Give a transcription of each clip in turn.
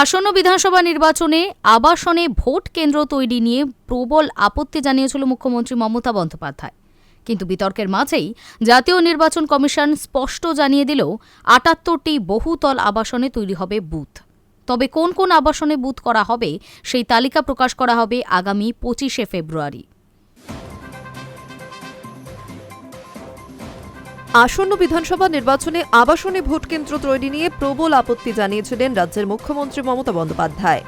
আসন্ন বিধানসভা নির্বাচনে আবাসনে ভোট কেন্দ্র তৈরি নিয়ে প্রবল আপত্তি জানিয়েছিল মুখ্যমন্ত্রী মমতা বন্দ্যোপাধ্যায়। কিন্তু বিতর্কের মাঝেই জাতীয় নির্বাচন কমিশন স্পষ্ট জানিয়ে দিল, আটাত্তরটি বহুতল আবাসনে তৈরি হবে বুথ। তবে কোন কোন আবাসনে বুথ করা হবে সেই তালিকা প্রকাশ করা হবে আগামী পঁচিশে ফেব্রুয়ারি। আসন্ন বিধানসভা নির্বাচনে আবাসনে ভোট কেন্দ্র তৈরি নিয়ে প্রবল আপত্তি জানিয়েছিলেন রাজ্যের মুখ্যমন্ত্রী মমতা বন্দ্যোপাধ্যায়।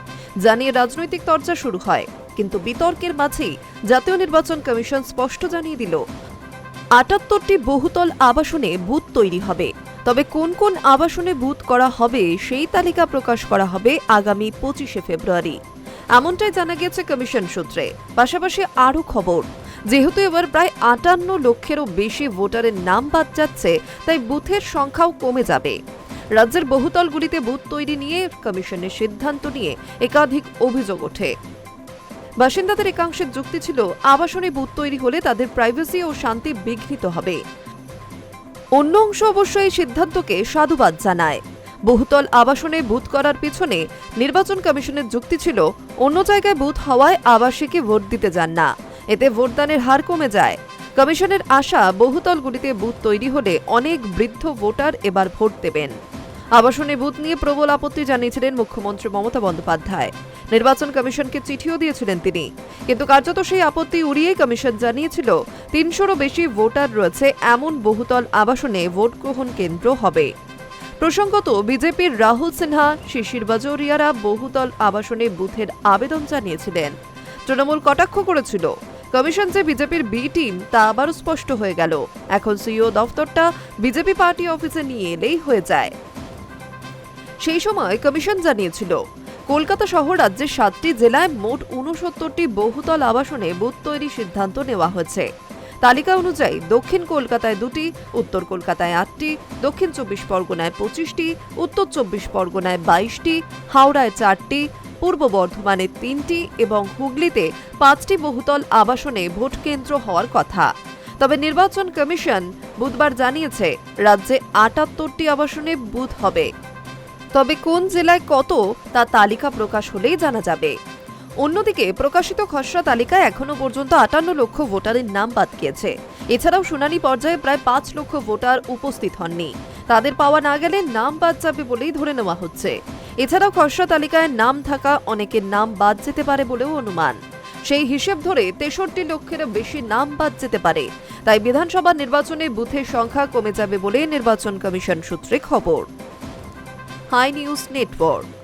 জানিয়ে রাজনৈতিক চর্চা শুরু হয়, কিন্তু বিতর্কের মাঝেই জাতীয় নির্বাচন কমিশন স্পষ্ট জানিয়ে দিল, আটাত্তরটি বহুতল আবাসনে বুথ তৈরি হবে। তবে কোন কোন আবাসনে বুথ করা হবে সেই তালিকা প্রকাশ করা হবে আগামী পঁচিশে ফেব্রুয়ারি। এমনটাই জানা গিয়েছে কমিশন সূত্রে। পাশাপাশি আরও খবর যেহেতু এবার প্রায় আটান্ন লক্ষেরও বেশি ভোটারের নাম বাদ যাচ্ছে, তাই বুথের সংখ্যাও কমে যাবে। রাজ্যের বহুতলগুলিতে বুথ তৈরি নিয়ে কমিশনের সিদ্ধান্ত নিয়ে একাধিক অভিযোগ ওঠে। বাসিন্দাদের একাংশের যুক্তি ছিল, আবাসনে বুথ তৈরি হলে তাদের প্রাইভেসি ও শান্তি বিঘ্নিত হবে। অন্য অংশ অবশ্য এই সিদ্ধান্তকে সাধুবাদ জানায়। বহুতল আবাসনে বুথ করার পিছনে নির্বাচন কমিশনের যুক্তি ছিল, অন্য জায়গায় বুথ হওয়ায় আবাসিকে ভোট দিতে যান না। এতে ভোটদানের হার কমে যায়। কমিশনের আশা বহুতলগুলিতে বুথ তৈরি হলে অনেক বৃদ্ধ ভোটার এবার ভোট দেবেন। আবাসনে বুথ নিয়ে প্রবল আপত্তি জানিয়েছিলেন মুখ্যমন্ত্রী মমতা বন্দ্যোপাধ্যায়। নির্বাচন কমিশনকে চিঠিও দিয়েছিলেন তিনি। কিন্তু কার্যত সেই আপত্তি উড়িয়ে কমিশন জানিয়েছিল, তিনশোরও বেশি ভোটার রয়েছে, এমন বহুতল আবাসনে ভোট গ্রহণ কেন্দ্র হবে। প্রসঙ্গত, বিজেপির রাহুল সিনহা, শিশির বাজৌরিয়ারা বহুতল আবাসনে বুথের আবেদন জানিয়েছিলেন। তৃণমূল কটাক্ষ করেছিল কমিশন যে বিজেপির বি টিম, তা আবারও স্পষ্ট হয়ে গেল। এখন সিইও দফতরটা বিজেপি পার্টি অফিসে নিয়ে এলেই হয়ে যায়। সেই সময় কমিশন জানিয়েছিল, কলকাতা সহ রাজ্যের সাতটি জেলায় মোট উনসত্তরটি বহুতল আবাসনে বুথ তৈরির সিদ্ধান্ত নেওয়া হয়েছে। তালিকা অনুযায়ী দক্ষিণ কলকাতায় দুটি, উত্তর কলকাতায় আটটি, দক্ষিণ চব্বিশ পরগনায় পঁচিশটি, উত্তর চব্বিশ পরগনায় বাইশটি, হাওড়ায় চারটি পূর্ব বর্ধমানে তিনটি এবং হুগলিতে পাঁচটি বহুতল আবাসনে ভোট কেন্দ্র হওয়ার কথা। তবে নির্বাচন কমিশন বুধবার জানিয়েছে, রাজ্যে আটাত্তরটি আবাসনে বুথ হবে। তবে কোন জেলায় কত তা তালিকা প্রকাশ হলেই জানা যাবে। অন্যদিকে প্রকাশিত খসড়া তালিকায় এখনও পর্যন্ত আটান্ন লক্ষ ভোটারের নাম বাদ গিয়েছে। এছাড়াও শুনানি পর্যায়ে প্রায় পাঁচ লক্ষ ভোটার উপস্থিত হননি। তাদের পাওয়া না গেলে নাম বাদ যাবে বলেই ধরে নেওয়া হচ্ছে। এছাড়াও খসড়া তালিকায় নাম থাকা অনেকের নাম বাদ যেতে পারে বলেও অনুমান। সেই হিসেব ধরে তেষট্টি লক্ষের বেশি নাম বাদ যেতে পারে। তাই বিধানসভা নির্বাচনে বুথের সংখ্যা কমে যাবে বলে নির্বাচন কমিশন সূত্রে খবর। High news network.